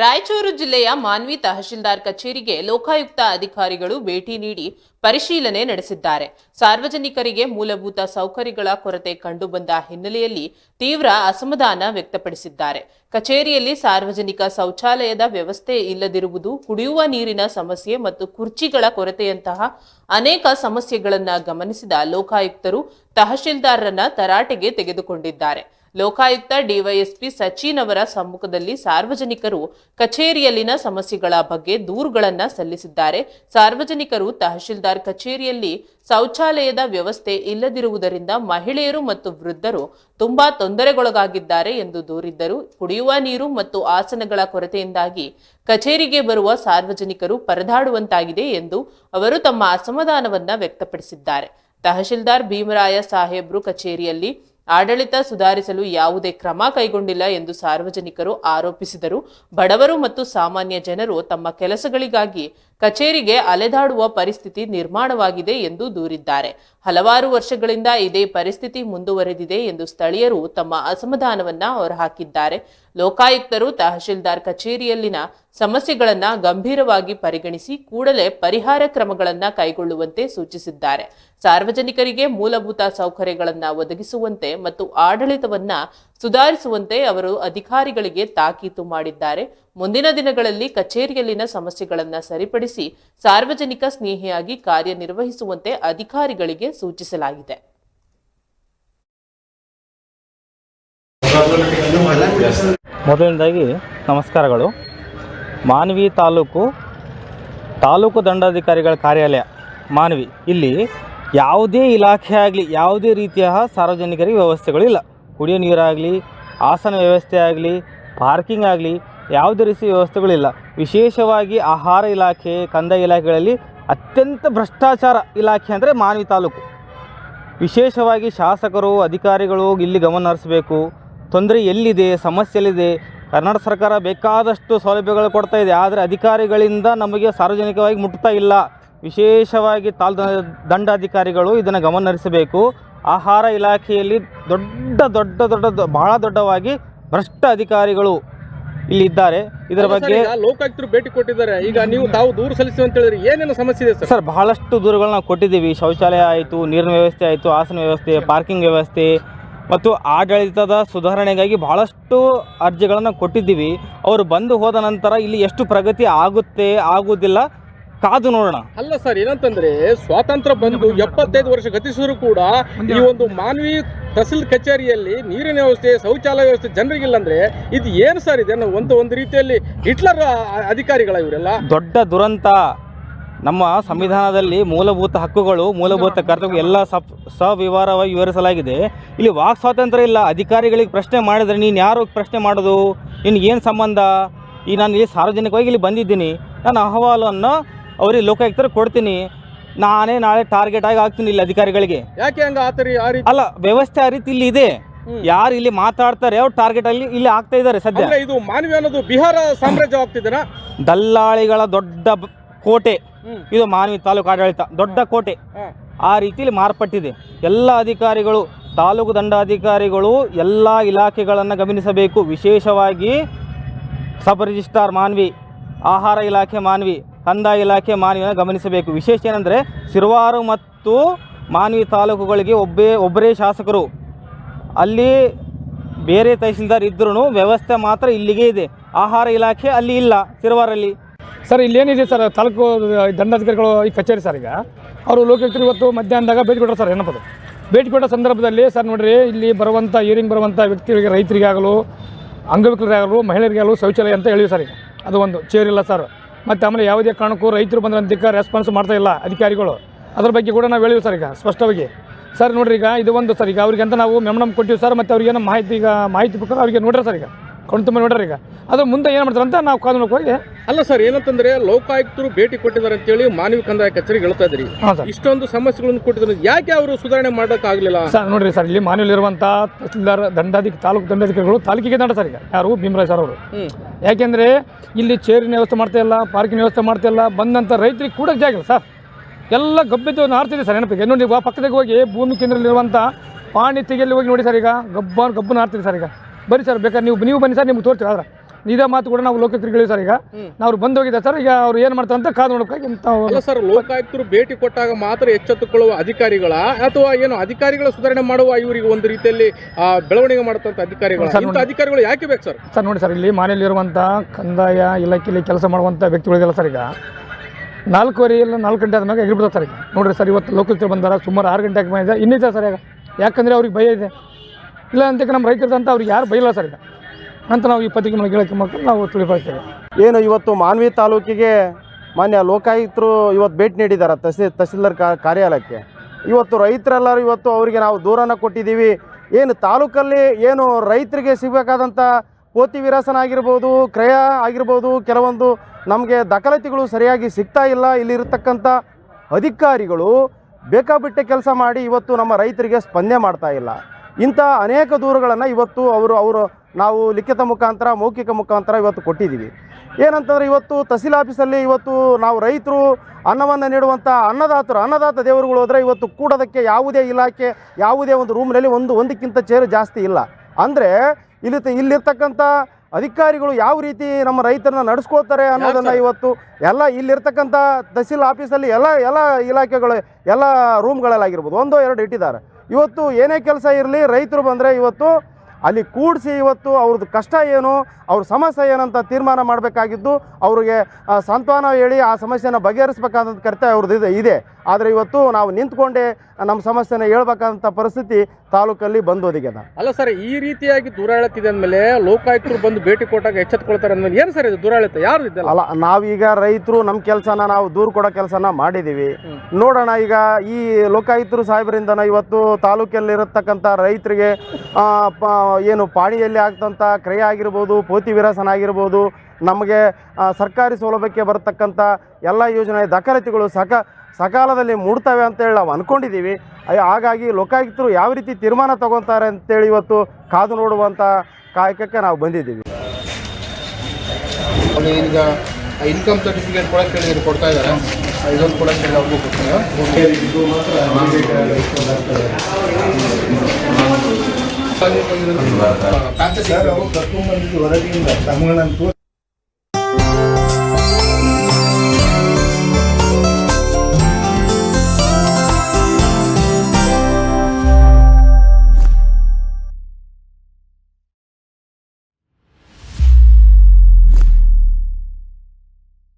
ರಾಯಚೂರು ಜಿಲ್ಲೆಯ ಮಾನ್ವಿ ತಹಶೀಲ್ದಾರ್ ಕಚೇರಿಗೆ ಲೋಕಾಯುಕ್ತ ಅಧಿಕಾರಿಗಳು ಭೇಟಿ ನೀಡಿ ಪರಿಶೀಲನೆ ನಡೆಸಿದ್ದಾರೆ. ಸಾರ್ವಜನಿಕರಿಗೆ ಮೂಲಭೂತ ಸೌಕರ್ಯಗಳ ಕೊರತೆ ಕಂಡುಬಂದ ಹಿನ್ನೆಲೆಯಲ್ಲಿ ತೀವ್ರ ಅಸಮಾಧಾನ ವ್ಯಕ್ತಪಡಿಸಿದ್ದಾರೆ. ಕಚೇರಿಯಲ್ಲಿ ಸಾರ್ವಜನಿಕ ಶೌಚಾಲಯದ ವ್ಯವಸ್ಥೆ ಇಲ್ಲದಿರುವುದು, ಕುಡಿಯುವ ನೀರಿನ ಸಮಸ್ಯೆ ಮತ್ತು ಕುರ್ಚಿಗಳ ಕೊರತೆಯಂತಹ ಅನೇಕ ಸಮಸ್ಯೆಗಳನ್ನು ಗಮನಿಸಿದ ಲೋಕಾಯುಕ್ತರು ತಹಶೀಲ್ದಾರರನ್ನ ತರಾಟೆಗೆ ತೆಗೆದುಕೊಂಡಿದ್ದಾರೆ. ಲೋಕಾಯುಕ್ತ ಡಿವೈಎಸ್ಪಿ ಸಚಿನ್ ಅವರ ಸಮ್ಮುಖದಲ್ಲಿ ಸಾರ್ವಜನಿಕರು ಕಚೇರಿಯಲ್ಲಿನ ಸಮಸ್ಯೆಗಳ ಬಗ್ಗೆ ದೂರುಗಳನ್ನು ಸಲ್ಲಿಸಿದ್ದಾರೆ. ಸಾರ್ವಜನಿಕರು ತಹಶೀಲ್ದಾರ್ ಕಚೇರಿಯಲ್ಲಿ ಶೌಚಾಲಯದ ವ್ಯವಸ್ಥೆ ಇಲ್ಲದಿರುವುದರಿಂದ ಮಹಿಳೆಯರು ಮತ್ತು ವೃದ್ಧರು ತುಂಬಾ ತೊಂದರೆಗೊಳಗಾಗಿದ್ದಾರೆ ಎಂದು ದೂರಿದ್ದರು. ಕುಡಿಯುವ ನೀರು ಮತ್ತು ಆಸನಗಳ ಕೊರತೆಯಿಂದಾಗಿ ಕಚೇರಿಗೆ ಬರುವ ಸಾರ್ವಜನಿಕರು ಪರದಾಡುವಂತಾಗಿದೆ ಎಂದು ಅವರು ತಮ್ಮ ಅಸಮಾಧಾನವನ್ನು ವ್ಯಕ್ತಪಡಿಸಿದ್ದಾರೆ. ತಹಶೀಲ್ದಾರ್ ಭೀಮರಾಯ ಸಾಹೇಬ್ರು ಕಚೇರಿಯಲ್ಲಿ ಆಡಳಿತ ಸುಧಾರಿಸಲು ಯಾವುದೇ ಕ್ರಮ ಕೈಗೊಂಡಿಲ್ಲ ಎಂದು ಸಾರ್ವಜನಿಕರು ಆರೋಪಿಸಿದರು. ಬಡವರು ಮತ್ತು ಸಾಮಾನ್ಯ ಜನರು ತಮ್ಮ ಕೆಲಸಗಳಿಗಾಗಿ ಕಚೇರಿಗೆ ಅಲೆದಾಡುವ ಪರಿಸ್ಥಿತಿ ನಿರ್ಮಾಣವಾಗಿದೆ ಎಂದು ದೂರಿದ್ದಾರೆ. ಹಲವಾರು ವರ್ಷಗಳಿಂದ ಇದೇ ಪರಿಸ್ಥಿತಿ ಮುಂದುವರೆದಿದೆ ಎಂದು ಸ್ಥಳೀಯರು ತಮ್ಮ ಅಸಮಾಧಾನವನ್ನ ಹೊರಹಾಕಿದ್ದಾರೆ. ಲೋಕಾಯುಕ್ತರು ತಹಶೀಲ್ದಾರ್ ಕಚೇರಿಯಲ್ಲಿನ ಸಮಸ್ಯೆಗಳನ್ನು ಗಂಭೀರವಾಗಿ ಪರಿಗಣಿಸಿ ಕೂಡಲೇ ಪರಿಹಾರ ಕ್ರಮಗಳನ್ನು ಕೈಗೊಳ್ಳುವಂತೆ ಸೂಚಿಸಿದ್ದಾರೆ. ಸಾರ್ವಜನಿಕರಿಗೆ ಮೂಲಭೂತ ಸೌಕರ್ಯಗಳನ್ನು ಒದಗಿಸುವಂತೆ ಮತ್ತು ಆಡಳಿತವನ್ನ ಸುಧಾರಿಸುವಂತೆ ಅವರು ಅಧಿಕಾರಿಗಳಿಗೆ ತಾಕೀತು ಮಾಡಿದ್ದಾರೆ. ಮುಂದಿನ ದಿನಗಳಲ್ಲಿ ಕಚೇರಿಯಲ್ಲಿನ ಸಮಸ್ಯೆಗಳನ್ನು ಸರಿಪಡಿಸಿ ಸಾರ್ವಜನಿಕ ಸ್ನೇಹಿಯಾಗಿ ಕಾರ್ಯನಿರ್ವಹಿಸುವಂತೆ ಅಧಿಕಾರಿಗಳಿಗೆ ಸೂಚಿಸಲಾಗಿದೆ. ಮೊದಲನೇದಾಗಿ ನಮಸ್ಕಾರಗಳು. ಮಾನ್ವಿ ತಾಲೂಕು ತಾಲೂಕು ದಂಡಾಧಿಕಾರಿಗಳ ಕಾರ್ಯಾಲಯ, ಮಾನ್ವಿ. ಇಲ್ಲಿ ಯಾವುದೇ ಇಲಾಖೆ ಆಗಲಿ, ಯಾವುದೇ ರೀತಿಯ ಸಾರ್ವಜನಿಕರಿಗೆ ವ್ಯವಸ್ಥೆಗಳಿಲ್ಲ ಕುಡಿಯೋ ನೀರಾಗಲಿ, ಆಸನ ವ್ಯವಸ್ಥೆ ಆಗಲಿ, ಪಾರ್ಕಿಂಗ್ ಆಗಲಿ ಯಾವುದೇ ರೀತಿ ವ್ಯವಸ್ಥೆಗಳಿಲ್ಲ ವಿಶೇಷವಾಗಿ ಆಹಾರ ಇಲಾಖೆ ಕಂದಾಯ ಇಲಾಖೆಗಳಲ್ಲಿ ಅತ್ಯಂತ ಭ್ರಷ್ಟಾಚಾರ ಇಲಾಖೆ ಅಂದರೆ ಮಾನ್ವಿ ತಾಲೂಕು. ವಿಶೇಷವಾಗಿ ಶಾಸಕರು, ಅಧಿಕಾರಿಗಳು ಇಲ್ಲಿ ಗಮನ ಹರಿಸಬೇಕು. ತೊಂದರೆ ಎಲ್ಲಿದೆ ಸಮಸ್ಯೆ ಎಲ್ಲಿದೆ? ಕರ್ನಾಟಕ ಸರ್ಕಾರ ಬೇಕಾದಷ್ಟು ಸೌಲಭ್ಯಗಳು ಕೊಡ್ತಾ ಇದೆ ಆದರೆ ಅಧಿಕಾರಿಗಳಿಂದ ನಮಗೆ ಸಾರ್ವಜನಿಕವಾಗಿ ಮುಟ್ತಾ ಇಲ್ಲ. ವಿಶೇಷವಾಗಿ ತಾಲ್ ದಂಡಾಧಿಕಾರಿಗಳು ಇದನ್ನು ಗಮನ ಹರಿಸಬೇಕು ಆಹಾರ ಇಲಾಖೆಯಲ್ಲಿ ದೊಡ್ಡ ದೊಡ್ಡ ದೊಡ್ಡ ಬಹಳ ದೊಡ್ಡವಾಗಿ ಭ್ರಷ್ಟ ಅಧಿಕಾರಿಗಳು ಇಲ್ಲಿ ಇದ್ದಾರೆ. ಇದರ ಬಗ್ಗೆ ಲೋಕಾಯುಕ್ತರು ಭೇಟಿ ಕೊಟ್ಟಿದ್ದಾರೆ. ಈಗ ನೀವು ತಾವು ದೂರು ಸಲ್ಲಿಸಿ ಅಂತ ಹೇಳಿದ್ರೆ ಏನೇನು ಸಮಸ್ಯೆ ಇದೆ ಸರ್? ಬಹಳಷ್ಟು ದೂರುಗಳನ್ನ ನಾವು ಕೊಟ್ಟಿದ್ದೀವಿ. ಶೌಚಾಲಯ ಆಯಿತು ನೀರಿನ ವ್ಯವಸ್ಥೆ ಆಯಿತು ಆಸನ ವ್ಯವಸ್ಥೆ ಪಾರ್ಕಿಂಗ್ ವ್ಯವಸ್ಥೆ ಮತ್ತು ಆಡಳಿತದ ಸುಧಾರಣೆಗಾಗಿ ಬಹಳಷ್ಟು ಅರ್ಜಿಗಳನ್ನು ಕೊಟ್ಟಿದ್ದೀವಿ. ಅವರು ಬಂದು ಹೋದ ನಂತರ ಇಲ್ಲಿ ಎಷ್ಟು ಪ್ರಗತಿ ಆಗುತ್ತೆ ಆಗುವುದಿಲ್ಲ ಕಾದು ನೋಡೋಣ. ಅಲ್ಲ ಸರ್ ಏನಂತಂದ್ರೆ ಸ್ವಾತಂತ್ರ್ಯ ಬಂದು ಎಪ್ಪತ್ತೈದು ವರ್ಷ ಗತಿಸಿದ್ರು ಕೂಡ ಈ ಒಂದು ಮಾನವಿ ತಹಸೀಲ್ ಕಚೇರಿಯಲ್ಲಿ ನೀರಿನ ವ್ಯವಸ್ಥೆ ಶೌಚಾಲಯ ವ್ಯವಸ್ಥೆ ಜನರಿಗಿಲ್ಲ ಅಂದ್ರೆ ಇದು ಏನು ಸರ್ ಇದೆ ಒಂದು ಒಂದು ರೀತಿಯಲ್ಲಿ ಹಿಟ್ಲರ್ ಅಧಿಕಾರಿಗಳ ಇವರೆಲ್ಲ? ದೊಡ್ಡ ದುರಂತ. ನಮ್ಮ ಸಂವಿಧಾನದಲ್ಲಿ ಮೂಲಭೂತ ಹಕ್ಕುಗಳು ಮೂಲಭೂತ ಕರ್ತವ್ಯ ಎಲ್ಲ ಸಪ್ ಸವಿವರವಾಗಿ ವಿವರಿಸಲಾಗಿದೆ. ಇಲ್ಲಿ ವಾಕ್ ಸ್ವಾತಂತ್ರ್ಯ ಇಲ್ಲ. ಅಧಿಕಾರಿಗಳಿಗೆ ಪ್ರಶ್ನೆ ಮಾಡಿದ್ರೆ ನೀನು ಯಾರು ಪ್ರಶ್ನೆ ಮಾಡೋದು? ನಿನಗೆ ಏನು ಸಂಬಂಧ? ಈ ನಾನು ಇಲ್ಲಿ ಸಾರ್ವಜನಿಕವಾಗಿ ಇಲ್ಲಿ ಬಂದಿದ್ದೀನಿ. ನಾನು ಅಹವಾಲನ್ನು ಅವರಿಗೆ ಲೋಕಾಯುಕ್ತರು ಕೊಡ್ತೀನಿ. ನಾನೇ ನಾಳೆ ಟಾರ್ಗೆಟ್ ಆಗಿ ಆಗ್ತೀನಿ ಇಲ್ಲಿ ಅಧಿಕಾರಿಗಳಿಗೆ. ಯಾಕೆ ಹಂಗ ಅಲ್ಲ ವ್ಯವಸ್ಥೆ ಆ ರೀತಿ ಇಲ್ಲಿ ಇದೆ. ಯಾರು ಇಲ್ಲಿ ಮಾತಾಡ್ತಾರೆ ಅವ್ರು ಟಾರ್ಗೆಟ್ ಅಲ್ಲಿ ಇಲ್ಲಿ ಆಗ್ತಾ ಇದ್ದಾರೆ ಸದ್ಯ. ಇದು ಮಾನವೀಯ ಅನ್ನೋದು ಬಿಹಾರ ಸಾಮ್ರಾಜ್ಯ ಆಗ್ತಿದ್ದೀರಾ ದಲ್ಲಾಳಿಗಳ ದೊಡ್ಡ ಕೋಟೆ. ಇದು ಮಾನವಿ ತಾಲೂಕು ಆಡಳಿತ ದೊಡ್ಡ ಕೋಟೆ. ಆ ರೀತಿಯಲ್ಲಿ ಮಾರ್ಪಟ್ಟಿದೆ. ಎಲ್ಲ ಅಧಿಕಾರಿಗಳು ತಾಲೂಕು ದಂಡಾಧಿಕಾರಿಗಳು ಎಲ್ಲ ಇಲಾಖೆಗಳನ್ನು ಗಮನಿಸಬೇಕು. ವಿಶೇಷವಾಗಿ ಸಬ್ ರಿಜಿಸ್ಟ್ರಾರ್ ಮಾನ್ವಿ ಆಹಾರ ಇಲಾಖೆ ಮಾನ್ವಿ ಕಂದಾಯ ಇಲಾಖೆ ಮಾನ್ವಿಯನ್ನು ಗಮನಿಸಬೇಕು. ವಿಶೇಷ ಏನಂದರೆ ಸಿರುವಾರು ಮತ್ತು ಮಾನ್ವಿ ತಾಲೂಕುಗಳಿಗೆ ಒಬ್ಬೇ ಒಬ್ಬರೇ ಶಾಸಕರು. ಅಲ್ಲಿ ಬೇರೆ ತಹಸೀಲ್ದಾರ್ ಇದ್ರೂ ವ್ಯವಸ್ಥೆ ಮಾತ್ರ ಇಲ್ಲಿಗೆ ಇದೆ. ಆಹಾರ ಇಲಾಖೆ ಅಲ್ಲಿ ಇಲ್ಲ ಸಿರುವಾರಲ್ಲಿ ಸರ್, ಇಲ್ಲೇನಿದೆ ಸರ್, ತಾಲೂಕು ದಂಡಾಧಿಕಾರಿಗಳು ಈ ಕಚೇರಿ ಸರ್ ಈಗ. ಅವರು ಲೋಕಾಯುಕ್ತರು ಇವತ್ತು ಮಧ್ಯಾಹ್ನದಾಗ ಭೇಟಿ ಕೊಟ್ಟರು ಸರ್, ಏನಪ್ಪದು? ಭೇಟಿ ಕೊಟ್ಟ ಸಂದರ್ಭದಲ್ಲಿ ಸರ್ ನೋಡಿರಿ, ಇಲ್ಲಿ ಬರುವಂಥ ಏರಿಂಗ್ ಬರುವಂಥ ವ್ಯಕ್ತಿಗಳಿಗೆ, ರೈತರಿಗಾಗಲು ಮಹಿಳೆಯರಿಗೆ ಮಹಿಳೆಯರಿಗಾಗಲು ಶೌಚಾಲಯ ಅಂತ ಹೇಳಿವಿ ಸರ್ ಈಗ. ಅದು ಒಂದು ಚೇರ್ ಇಲ್ಲ ಸರ್. ಮತ್ತು ಆಮೇಲೆ ಯಾವುದೇ ಕಾರಣಕ್ಕೂ ರೈತರು ಬಂದ್ರಂತಿಕ ರೆಸ್ಪಾನ್ಸ್ ಮಾಡ್ತಾ ಇಲ್ಲ ಅಧಿಕಾರಿಗಳು. ಅದ್ರ ಬಗ್ಗೆ ಕೂಡ ನಾವು ಹೇಳಿವಿ ಸರ್ ಈಗ, ಸ್ಪಷ್ಟವಾಗಿ. ಸರ್ ನೋಡ್ರಿ ಈಗ, ಇದು ಒಂದು ಸರ್, ಈಗ ಅವ್ರಿಗೆ ಅಂತ ನಾವು ಮೆಮ್ನಮ್ ಕೊಟ್ಟಿವಿ ಸರ್, ಮತ್ತು ಅವ್ರಿಗೆ ಏನೋ ಮಾಹಿತಿ ಈಗ, ಮಾಹಿತಿ ಪ್ರಕಾರ ಅವರಿಗೆ ನೋಡ್ರಿ ಸರ್ ಈಗ. ಕಣ್ ತುಂಬ ನೋಡ್ರಿ ಈಗ. ಅದ್ರ ಮುಂದೆ ಏನು ಮಾಡ್ತಾರೆ ಅಂತ ನಾವು ಕಾನೂನು ಹೋಗಿ ಅಲ್ಲ ಸರ್ ಏನಂತಂದ್ರೆ ಲೋಕಾಯುಕ್ತರು ಭೇಟಿ ಕೊಟ್ಟಿದ್ದಾರೆ ಅಂತೇಳಿ ಮಾನವ ಕಂದಾಯ ಕಚೇರಿಗೆ ಹೇಳ್ತಾ ಇದ್ರಿ. ಹಾಂ ಸರ್. ಇಷ್ಟೊಂದು ಸಮಸ್ಯೆಗಳನ್ನು ಕೊಟ್ಟಿದ್ರು ಯಾಕೆ ಅವರು ಸುಧಾರಣೆ ಮಾಡೋಕ್ಕಾಗಲಿಲ್ಲ? ಸರ್ ನೋಡ್ರಿ ಸರ್ ಇಲ್ಲಿ ಮಾನ್ಯಲ್ಲಿರುವಂಥ ತಹಸೀಲ್ದಾರ್ ದಂಡಾಧಿಕ ತಾಲೂಕು ದಂಡಾಧಿಕಾರಿಗಳು ತಾಲೂಕಿಗೆ ದಂಡ ಸರ್ ಈಗ. ಯಾರು? ಭೀಮರಾಜ್ ಸರ್ ಅವರು. ಯಾಕೆಂದ್ರೆ ಇಲ್ಲಿ ಚೇರಿನ ವ್ಯವಸ್ಥೆ ಮಾಡ್ತಾ ಇಲ್ಲ ಪಾರ್ಕಿನ ವ್ಯವಸ್ಥೆ ಮಾಡ್ತಾ ಇಲ್ಲ ಬಂದಂಥ ರೈತರಿಗೆ ಕೂಡ ಜಾಗ ಇಲ್ಲ ಸರ್. ಎಲ್ಲ ಗಬ್ಬಿದ್ದು ನಾರ್ತಿದೆ ಸರ್ ನೆನಪಿಗೆ. ನೋಡಿ ಪಕ್ಕದಾಗ ಹೋಗಿ ಭೂಮಿ ಕೇಂದ್ರದಲ್ಲಿರುವಂಥ ಪಾಣಿ ತೆಗೆಯಲ್ಲಿ ಹೋಗಿ ನೋಡಿ ಸರ್ ಈಗ. ಗಬ್ಬ ಗಬ್ಬು ನಾರ್ತಿದೆ ಸರ್ ಈಗ. ಬನ್ನಿ ಸರ್ ಬೇಕಾದ್ರೆ ನೀವು ನೀವು ಬನ್ನಿ ಸರ್ ನಿಮ್ಗೆ ತೋರ್ತೀವಿ ಆದ್ರೆ. ಇದೇ ಮಾತು ಕೂಡ ನಾವು ಲೋಕಾಯುಕ್ತರಿಗೆ ಸರ್ ಈಗ. ನಾವು ಬಂದು ಹೋಗಿದೆ ಸರ್ ಈಗ ಅವ್ರು ಏನು ಮಾಡ್ತಾರೆ ಅಂತ ಕಾದು ನೋಡೋಕ್ಕಾಗಿ ಅಲ್ಲ ಸರ್ ಲೋಕಾಯುಕ್ತರು ಭೇಟಿ ಕೊಟ್ಟಾಗ ಮಾತ್ರ ಎಚ್ಚೆತ್ತುಕೊಳ್ಳುವ ಅಧಿಕಾರಿಗಳ ಅಥವಾ ಏನು ಅಧಿಕಾರಿಗಳ ಸುಧಾರಣೆ ಮಾಡುವ ಇವರಿಗೆ ಒಂದು ರೀತಿಯಲ್ಲಿ ಆ, ಬೆಳವಣಿಗೆ ಮಾಡತಂತ ಅಧಿಕಾರಿಗಳು. ಇಂಥ ಅಧಿಕಾರಿಗಳು ಯಾಕೆ ಬೇಕು ಸರ್? ಸರ್ ನೋಡಿ ಸರ್ ಇಲ್ಲಿ ಮನೆಯಲ್ಲಿರುವಂಥ ಕಂದಾಯ ಇಲಾಖೆಯಲ್ಲಿ ಕೆಲಸ ಮಾಡುವಂಥ ವ್ಯಕ್ತಿಗಳಿಗೆಲ್ಲ ಸರ್ ಈಗ. ನಾಲ್ಕುವರೆ ಇಲ್ಲ ನಾಲ್ಕು ಗಂಟೆ ಆದ್ಮೇಲೆ ಎಗಿರ್ಬಿಡ್ತಾರೆ ಸರ್ ಈಗ. ನೋಡ್ರಿ ಸರ್ ಇವತ್ತು ಲೋಕಲ್ ಬಂದಾರ ಸುಮಾರು ಆರು ಗಂಟೆಗೆ ಬಂದಿದೆ ಇನ್ನಿದೆ ಸರ್ ಈಗ. ಯಾಕಂದರೆ ಅವ್ರಿಗೆ ಭಯ ಇದೆ. ಇಲ್ಲ ಅಂತ ನಮ್ಮ ರೈತರದಂತ ಅವ್ರಿಗೆ ಯಾರು ಬೈಲ್ಲ ಸರ್ ಈಗ. ಅಂತ ನಾವು ಈ ಪತ್ರಿಕೆ ಮೂಲಕ ಹೇಳಕ್ಕೆ ಮಾಡ್ಕೊಂಡು ನಾವು ತಿಳಿಪಡ್ತೇವೆ ಏನು ಇವತ್ತು ಮಾನ್ವಿ ತಾಲೂಕಿಗೆ ಮಾನ್ಯ ಲೋಕಾಯುಕ್ತರು ಇವತ್ತು ಭೇಟಿ ನೀಡಿದ್ದಾರೆ ತಹಸೀಲ್ ತಹಸೀಲ್ದಾರ್ ಕಾರ್ಯಾಲಯಕ್ಕೆ. ಇವತ್ತು ರೈತರೆಲ್ಲರೂ ಇವತ್ತು ಅವರಿಗೆ ನಾವು ದೂರನ್ನು ಕೊಟ್ಟಿದ್ದೀವಿ. ಏನು ತಾಲೂಕಲ್ಲಿ ಏನು ರೈತರಿಗೆ ಸಿಗಬೇಕಾದಂಥ ಪೋತಿ ವಿರಾಸನ ಆಗಿರ್ಬೋದು, ಕ್ರಯ ಆಗಿರ್ಬೋದು, ಕೆಲವೊಂದು ನಮಗೆ ದಾಖಲಾತಿಗಳು ಸರಿಯಾಗಿ ಸಿಗ್ತಾ ಇಲ್ಲ. ಇಲ್ಲಿರತಕ್ಕಂಥ ಅಧಿಕಾರಿಗಳು ಬೇಕಾಬಿಟ್ಟೆ ಕೆಲಸ ಮಾಡಿ ಇವತ್ತು ನಮ್ಮ ರೈತರಿಗೆ ಸ್ಪಂದನೆ ಮಾಡ್ತಾ ಇಲ್ಲ. ಇಂಥ ಅನೇಕ ದೂರುಗಳನ್ನು ಇವತ್ತು ಅವರು ಅವರು ನಾವು ಲಿಖಿತ ಮುಖಾಂತರ ಮೌಖಿಕ ಮುಖಾಂತರ ಇವತ್ತು ಕೊಟ್ಟಿದ್ದೀವಿ. ಏನಂತಂದರೆ ಇವತ್ತು ತಹಸೀಲ್ ಆಫೀಸಲ್ಲಿ ಇವತ್ತು ನಾವು ರೈತರು ಅನ್ನವನ್ನು ನೀಡುವಂಥ ಅನ್ನದಾತರು ಅನ್ನದಾತ ದೇವರುಗಳು ಹೋದರೆ ಇವತ್ತು ಕೂಡೋದಕ್ಕೆ ಯಾವುದೇ ಇಲಾಖೆ ಯಾವುದೇ ಒಂದು ರೂಮ್ನಲ್ಲಿ ಒಂದು ಒಂದಕ್ಕಿಂತ ಚೇರು ಜಾಸ್ತಿ ಇಲ್ಲ. ಅಂದರೆ ಇಲ್ಲಿ ಇಲ್ಲಿರ್ತಕ್ಕಂಥ ಅಧಿಕಾರಿಗಳು ಯಾವ ರೀತಿ ನಮ್ಮ ರೈತರನ್ನ ನಡೆಸ್ಕೋತಾರೆ ಅನ್ನೋದನ್ನು ಇವತ್ತು ಎಲ್ಲ ಇಲ್ಲಿರ್ತಕ್ಕಂಥ ತಹಸೀಲ್ ಆಫೀಸಲ್ಲಿ ಎಲ್ಲ ಎಲ್ಲ ಇಲಾಖೆಗಳು ಎಲ್ಲ ರೂಮ್ಗಳಲ್ಲಾಗಿರ್ಬೋದು. ಒಂದೋ ಎರಡು ಇಟ್ಟಿದ್ದಾರೆ. ಇವತ್ತು ಏನೇ ಕೆಲಸ ಇರಲಿ ರೈತರು ಬಂದರೆ ಇವತ್ತು ಅಲ್ಲಿ ಕೂಡಿಸಿ ಇವತ್ತು ಅವ್ರದ್ದು ಕಷ್ಟ ಏನು ಅವ್ರ ಸಮಸ್ಯೆ ಏನಂತ ತೀರ್ಮಾನ ಮಾಡಬೇಕಾಗಿದ್ದು ಅವರಿಗೆ ಸಾಂತ್ವನ ಹೇಳಿ ಆ ಸಮಸ್ಯೆನ ಬಗೆಹರಿಸ್ಬೇಕಾದಂಥ ಕರ್ತವ್ಯ ಅವ್ರದ್ದು ಇದೆ ಇದೆ. ಆದರೆ ಇವತ್ತು ನಾವು ನಿಂತ್ಕೊಂಡೇ ನಮ್ಮ ಸಮಸ್ಯೆನ ಹೇಳ್ಬೇಕಾದಂಥ ಪರಿಸ್ಥಿತಿ ತಾಲೂಕಲ್ಲಿ ಬಂದು ಒದಗ್ಯದ ಅಲ್ಲ ಸರ್ ಈ ರೀತಿಯಾಗಿ ದುರಾಳತಿದೆ ಅಂದಮೇಲೆ ಲೋಕಾಯುಕ್ತರು ಬಂದು ಭೇಟಿ ಕೊಟ್ಟಾಗ ಎಚ್ಚೆತ್ಕೊಳ್ತಾರೆ ಅಂದ್ಮೇಲೆ ಏನು ಸರ್ ಇದು ದೂರಾಳತ್ತ ಯಾರು ಇದ್ದಲ್ಲ ಅಲ್ಲ ನಾವೀಗ ರೈತರು ನಮ್ಮ ಕೆಲಸನ ನಾವು ದೂರು ಕೊಡೋ ಕೆಲಸನ ಮಾಡಿದ್ದೀವಿ ನೋಡೋಣ ಈಗ ಈ ಲೋಕಾಯುಕ್ತರು ಸಾಹೇಬರಿಂದನ ಇವತ್ತು ತಾಲೂಕಲ್ಲಿರತಕ್ಕಂಥ ರೈತರಿಗೆ ಏನು ಪಾಣಿಯಲ್ಲಿ ಆಗ್ತಂಥ ಕ್ರಯ ಆಗಿರ್ಬೋದು ಪೋತಿ ವಿರಾಸನ ಆಗಿರ್ಬೋದು ನಮಗೆ ಸರ್ಕಾರಿ ಸೌಲಭ್ಯಕ್ಕೆ ಬರತಕ್ಕಂಥ ಎಲ್ಲ ಯೋಜನೆ ದಾಖಲಾತಿಗಳು ಸಕ ಸಕಾಲದಲ್ಲಿ ಮೂಡ್ತವೆ ಅಂತೇಳಿ ನಾವು ಅಂದ್ಕೊಂಡಿದ್ದೀವಿ ಅಯ್ಯ- ಹಾಗಾಗಿ ಲೋಕಾಯುಕ್ತರು ಯಾವ ರೀತಿ ತೀರ್ಮಾನ ತಗೊತಾರೆ ಅಂತೇಳಿ ಇವತ್ತು ಕಾದು ನೋಡುವಂಥ ಕಾಯಕಕ್ಕೆ ನಾವು ಬಂದಿದ್ದೀವಿ. ಈಗ ಇನ್ಕಮ್ ಸರ್ಟಿಫಿಕೇಟ್ ಕೂಡ ಕೇಳಿದ್ರೆ ಕೊಡ್ತಾ ಇದ್ದಾರೆ. ಇದೊಂದು ಕೂಡ ಕೇಳಿ ಅವ್ರಿಗೂ ಕೊಡ್ತಾರೆ ಸರ್ ಅವ್ರು ಕರ್ಕೊಂಡ್ಬಂದಿದ್ದು ಹೊರಗಿಂದ. ತಮಿಳ್ನಾಡು